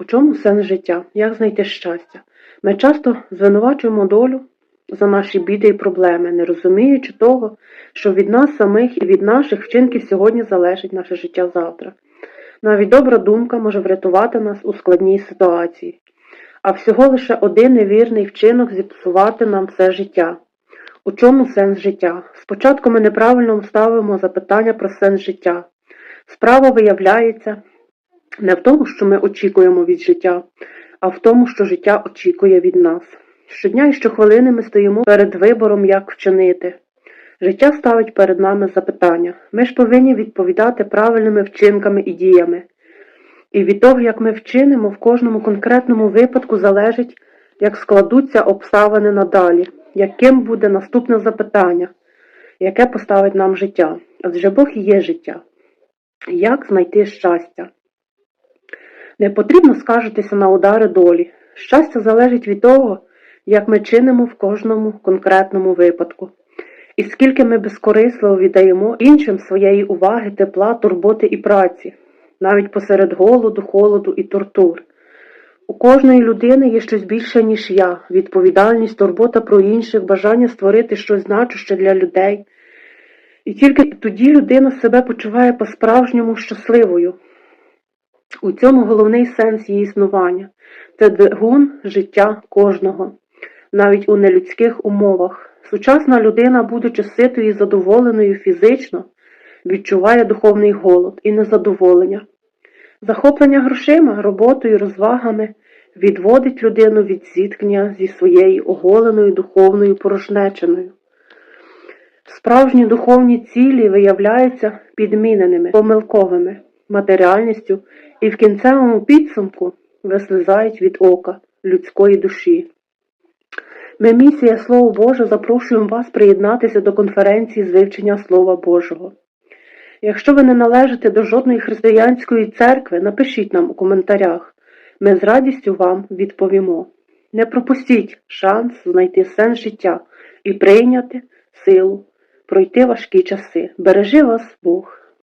У чому сенс життя? Як знайти щастя? Ми часто звинувачуємо долю за наші біди і проблеми, не розуміючи того, що від нас самих і від наших вчинків сьогодні залежить наше життя завтра. Навіть добра думка може врятувати нас у складній ситуації, а всього лише один невірний вчинок зіпсувати нам все життя. У чому сенс життя? Спочатку ми неправильно ставимо запитання про сенс життя. Справа виявляється не в тому, що ми очікуємо від життя, а в тому, що життя очікує від нас. Щодня і щохвилини ми стоїмо перед вибором, як вчинити. Життя ставить перед нами запитання. Ми ж повинні відповідати правильними вчинками і діями. І від того, як ми вчинимо, в кожному конкретному випадку залежить, як складуться обставини надалі, яким буде наступне запитання, яке поставить нам життя. Адже Бог і є життя. Як знайти щастя? Не потрібно скаржитися на удари долі. Щастя залежить від того, як ми чинимо в кожному конкретному випадку. І скільки ми безкорисливо віддаємо іншим своєї уваги, тепла, турботи і праці, навіть посеред голоду, холоду і тортур. У кожної людини є щось більше, ніж я, відповідальність, турбота про інших, бажання створити щось значуще для людей. І тільки тоді людина себе почуває по-справжньому щасливою. У цьому головний сенс її існування це двигун життя кожного, навіть у нелюдських умовах. Сучасна людина, будучи ситою і задоволеною фізично, відчуває духовний голод і незадоволення. Захоплення грошима, роботою, розвагами відводить людину від зіткнення зі своєю оголеною духовною порожнечиною. Справжні духовні цілі виявляються підміненими, помилковими матеріальністю і в кінцевому підсумку вислизають від ока людської душі. Ми, місія Слово Боже, запрошуємо вас приєднатися до конференції з вивчення Слова Божого. Якщо ви не належите до жодної християнської церкви, напишіть нам у коментарях. Ми з радістю вам відповімо. Не пропустіть шанс знайти сенс життя і прийняти силу, пройти важкі часи. Бережи вас Бог!